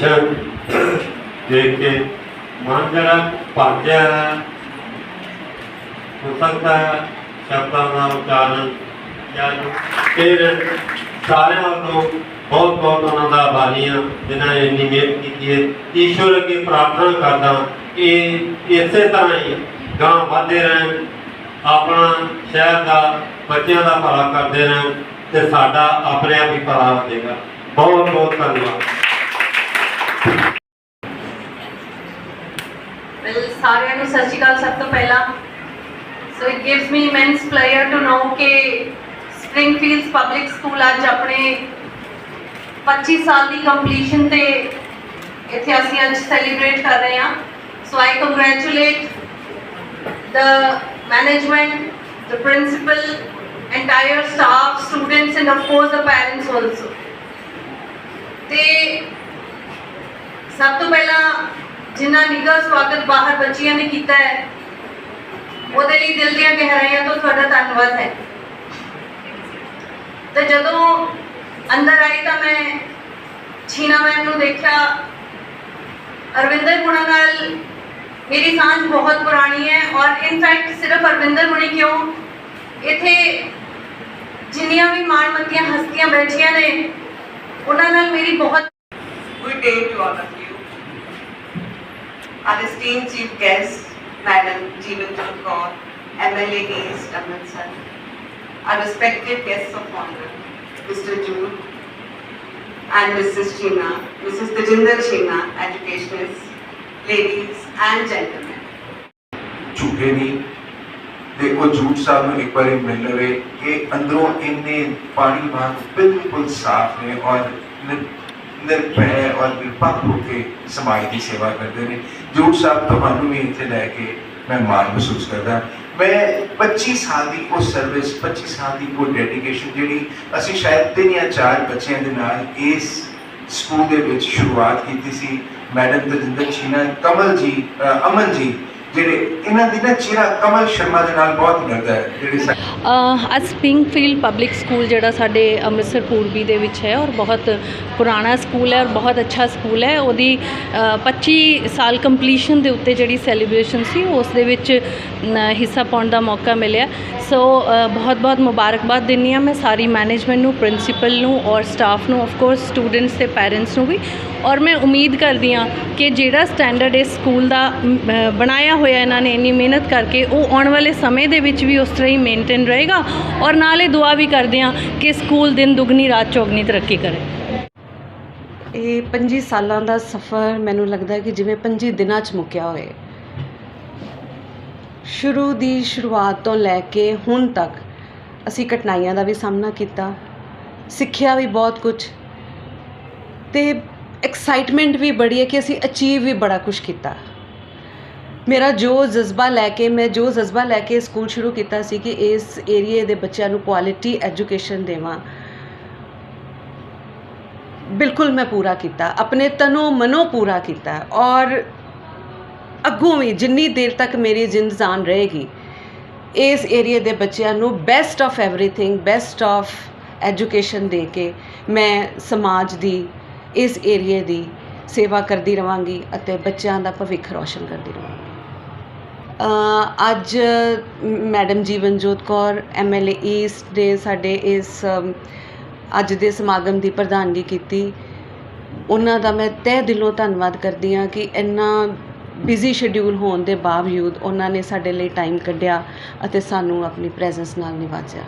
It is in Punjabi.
ਫੰਕਸ਼ਨ ਦੇਖ ਕੇ ਮਨ ਜਿਹੜਾ ਭੱਜਿਆ ਹੈ, ਹੋ ਸਕਦਾ ਸ਼ਬਦਾਂ ਦਾ ਉਚਾਰਨ ਜਾਂ ਫਿਰ ਸਾਰਿਆਂ ਵੱਲੋਂ ਬਹੁਤ ਬਹੁਤ ਉਹਨਾਂ ਦਾ ਆਭਾਰੀਆਂ ਜਿਨ੍ਹਾਂ ਨੇ ਇੰਨੀ ਮਿਹਨਤ ਕੀਤੀ ਹੈ। ਈਸ਼ਵਰ ਅੱਗੇ ਪ੍ਰਾਰਥਨਾ ਕਰਦਾ ਇਹ ਇਸੇ ਤਰ੍ਹਾਂ ਹੀ ਗਾਂ ਵਧਦੇ ਰਹਿਣ, ਆਪਣਾ ਸ਼ਹਿਰ ਦਾ ਬੱਚਿਆਂ ਦਾ ਭਲਾ ਕਰਦੇ ਰਹਿਣ ਤੇ ਸਾਡਾ ਆਪਣੇ ਆਪ ਹੀ ਭਲਾ ਹੋਵੇਗਾ ਬਹੁਤ ਬਹੁਤ ਧੰਨਵਾਦ ਵੈਲ ਸਾਰਿਆਂ ਨੂੰ ਸਤਿ ਸ਼੍ਰੀ ਅਕਾਲ ਸਭ ਤੋਂ ਪਹਿਲਾਂ so it gives me immense pleasure to know ਕਿ ਸਪ੍ਰਿੰਗਫੀਲਡਸ ਪਬਲਿਕ ਸਕੂਲ ਅੱਜ ਆਪਣੇ 25 ਸਾਲ ਦੀ ਕੰਪਲੀਸ਼ਨ ਤੇ ਇੱਥੇ ਅਸੀਂ ਅੱਜ ਸੈਲੀਬ੍ਰੇਟ ਕਰ ਰਹੇ ਹਾਂ so I congratulate the management, the principal, entire staff, students and of course the parents also. ਤੇ ਸਭ ਤੋਂ ਪਹਿਲਾਂ ਜਿਨ੍ਹਾਂ ਨਿੱਘਾ ਸਵਾਗਤ ਬਾਹਰ ਬੱਚੀਆਂ ਨੇ ਕੀਤਾ ਹੈ, ਉਹਦੇ ਲਈ ਦਿਲ ਦੀਆਂ ਗਹਿਰਾਈਆਂ ਤੋਂ ਤੁਹਾਡਾ ਧੰਨਵਾਦ ਹੈ। ਤੇ ਜਦੋਂ ਅੰਦਰ ਆਈ ਤਾਂ ਮੈਂ ਛੀਨਾ ਮੈਮ ਨੂੰ ਦੇਖਿਆ। ਅਰਵਿੰਦਰ ਗੁਣਾ ਨਾਲ ਮੇਰੀ ਸਾਂਝ ਬਹੁਤ ਪੁਰਾਣੀ ਹੈ ਔਰ ਇਨਫੈਕਟ ਸਿਰਫ ਅਰਵਿੰਦਰ ਹੁਣੀ ਕਿਉਂ? ਇੱਥੇ ਜਿੰਨੀਆਂ ਵੀ ਮਾਣਮੱਤੀਆਂ ਹਸਤੀਆਂ ਬੈਠੀਆਂ ਨੇ, ਉਹਨਾਂ ਨਾਲ ਮੇਰੀ ਬਹੁਤ Good day to. Our esteemed chief guest, Madam Jeevan Jot Kaur, MLA East Amritsar. Our respected guests of honor, Mr. Jude and Mrs. Cheena, Mrs. Tejinder Cheena, educationists, ladies and gentlemen. ਝੂਠੇ ਨਹੀਂ ਤੇ ਉਹ ਝੂਠ ਸਾਹਿਬ ਨੂੰ ਇੱਕ ਵਾਰੀ ਮਿਲ ਲਵੇ ਇਹ ਅੰਦਰੋਂ ਇੰਨੇ ਪਾਣੀ ਵਾਂਗ ਬਿਲਕੁਲ ਸਾਫ਼ ਨੇ ਔਰ ਨਿਰ- ਨਿਰਭੈ ਔਰ ਨਿਰਪੱਖ ਹੋ ਕੇ ਸਮਾਜ ਦੀ ਸੇਵਾ ਕਰਦੇ ਨੇ। ਜੋੜ ਸਾਹਿਬ ਤੁਹਾਨੂੰ ਵੀ ਇੱਥੇ ਲੈ ਕੇ ਮੈਂ ਮਾਣ ਮਹਿਸੂਸ ਕਰਦਾ। ਮੈਂ 25 ਸਾਲ ਦੀ ਉਹ ਸਰਵਿਸ 25 ਸਾਲ ਦੀ ਉਹ ਡੈਡੀਕੇਸ਼ਨ ਜਿਹੜੀ ਅਸੀਂ ਸ਼ਾਇਦ ਤਿੰਨ ਜਾਂ ਚਾਰ ਬੱਚਿਆਂ ਦੇ ਨਾਲ ਇਸ ਸਕੂਲ ਦੇ ਵਿੱਚ ਸ਼ੁਰੂਆਤ ਕੀਤੀ ਸੀ। ਮੈਡਮ ਤਜਿੰਦਰ ਛੀਨਾ ਕਮਲ ਜੀ ਅਮਨ ਜੀ ਜਿਹੜੇ ਇਹਨਾਂ ਦੀ ਨਾ ਚਿਹਰਾ ਕਮਲ ਸ਼ਰਮਾ ਦੇ ਨਾਲ ਬਹੁਤ ਮਿਲਦਾ ਹੈ ਜਿਹੜੇ ਅ, ਅੱਜ ਪਬਲਿਕ ਸਕੂਲ ਜਿਹੜਾ ਸਾਡੇ ਅੰਮ੍ਰਿਤਸਰ ਪੂਰਬੀ ਦੇ ਵਿੱਚ ਹੈ ਔਰ ਬਹੁਤ ਪੁਰਾਣਾ ਸਕੂਲ ਹੈ ਔਰ ਬਹੁਤ ਅੱਛਾ ਸਕੂਲ ਹੈ। ਉਹਦੀ ਅ, 25 ਸਾਲ ਕੰਪਲੀਸ਼ਨ ਦੇ ਉੱਤੇ ਜਿਹੜੀ ਸੈਲੀਬ੍ਰੇਸ਼ਨ ਸੀ ਉਸ ਦੇ ਵਿੱਚ ਹਿੱਸਾ ਪਾਉਣ ਦਾ ਮੌਕਾ ਮਿਲਿਆ। ਸੋ ਬਹੁਤ ਬਹੁਤ ਮੁਬਾਰਕਬਾਦ ਦਿੰਦੀ ਹਾਂ ਮੈਂ ਸਾਰੀ ਮੈਨੇਜਮੈਂਟ ਨੂੰ ਪ੍ਰਿੰਸੀਪਲ ਨੂੰ ਔਰ ਸਟਾਫ ਨੂੰ ਆਫ ਕੋਰਸ ਸਟੂਡੈਂਟਸ ਤੇ ਪੈਰੈਂਟਸ ਨੂੰ ਵੀ। ਔਰ ਮੈਂ ਉਮੀਦ ਕਰਦੀ ਹਾਂ ਕਿ ਜਿਹੜਾ ਸਟੈਂਡਰਡ ਇਸ ਸਕੂਲ ਦਾ ਬਣਾਇਆ ਹੋਇਆ ਇਹਨਾਂ ਨੇ, ਇੰਨੀ ਮਿਹਨਤ ਕਰਕੇ, ਉਹ ਆਉਣ ਵਾਲੇ ਸਮੇਂ ਦੇ ਵਿੱਚ ਵੀ ਉਸ ਤਰ੍ਹਾਂ ਹੀ ਮੇਨਟੇਨ ਰਹੇਗਾ ਔਰ ਨਾਲੇ ਦੁਆ ਵੀ ਕਰਦੇ ਹਾਂ ਕਿ ਸਕੂਲ ਦਿਨ ਦੁਗਣੀ, ਰਾਤ ਚੌਗਣੀ ਤਰੱਕੀ ਕਰੇ। ਇਹ 25 ਸਾਲਾਂ ਦਾ ਸਫ਼ਰ ਮੈਨੂੰ ਲੱਗਦਾ ਕਿ ਜਿਵੇਂ 25 ਦਿਨਾਂ 'ਚ ਮੁੱਕਿਆ ਹੋਏ ਸ਼ੁਰੂ ਦੀ ਸ਼ੁਰੂਆਤ ਤੋਂ ਲੈ ਕੇ ਹੁਣ ਤੱਕ ਅਸੀਂ ਕਠਿਨਾਈਆਂ ਦਾ ਵੀ ਸਾਹਮਣਾ ਕੀਤਾ, ਸਿੱਖਿਆ ਵੀ ਬਹੁਤ ਕੁਝ ਤੇ ਐਕਸਾਈਟਮੈਂਟ ਵੀ ਬੜੀ ਹੈ ਕਿ ਅਸੀਂ ਅਚੀਵ ਵੀ ਬੜਾ ਕੁਝ ਕੀਤਾ। ਮੇਰਾ ਜੋ ਜਜ਼ਬਾ ਲੈ ਕੇ, ਮੈਂ ਜੋ ਜਜ਼ਬਾ ਲੈ ਕੇ ਸਕੂਲ ਸ਼ੁਰੂ ਕੀਤਾ ਸੀ ਕਿ ਇਸ ਏਰੀਏ ਦੇ ਬੱਚਿਆਂ ਨੂੰ ਕੁਆਲਿਟੀ ਐਜੂਕੇਸ਼ਨ ਦੇਵਾਂ, ਬਿਲਕੁਲ ਮੈਂ ਪੂਰਾ ਕੀਤਾ, ਆਪਣੇ ਤਨੋਂ ਮਨੋਂ ਪੂਰਾ ਕੀਤਾ ਔਰ ਅੱਗੋਂ ਵੀ ਜਿੰਨੀ ਦੇਰ ਤੱਕ ਮੇਰੀ ਜ਼ਿੰਦ ਜਾਨ ਰਹੇਗੀ, ਇਸ ਏਰੀਏ ਦੇ ਬੱਚਿਆਂ ਨੂੰ best of everything best of education ਦੇ ਕੇ ਮੈਂ ਸਮਾਜ ਦੀ, ਇਸ ਏਰੀਏ ਦੀ ਸੇਵਾ ਕਰਦੀ ਰਵਾਂਗੀ ਅਤੇ ਬੱਚਿਆਂ ਦਾ ਭਵਿੱਖ ਰੌਸ਼ਨ ਕਰਦੀ ਰਵਾਂਗੀ। ਅੱਜ madam Jeevanjot Kaur MLA East ਦੇ ਸਾਡੇ ਇਸ ਅੱਜ ਦੇ ਸਮਾਗਮ ਦੀ ਪ੍ਰਧਾਨਗੀ ਕੀਤੀ। ਉਹਨਾਂ ਦਾ ਮੈਂ ਤਹਿ ਦਿਲੋਂ ਧੰਨਵਾਦ ਕਰਦੀ ਹਾਂ ਕਿ ਇੰਨਾ ਬਿਜ਼ੀ ਸ਼ਡਿਊਲ ਹੋਣ ਦੇ ਬਾਵਜੂਦ ਉਹਨਾਂ ਨੇ ਸਾਡੇ ਲਈ ਟਾਈਮ ਕੱਢਿਆ ਅਤੇ ਸਾਨੂੰ ਆਪਣੀ ਪ੍ਰੈਜ਼ੈਂਸ ਨਾਲ ਨਿਵਾਜਿਆ।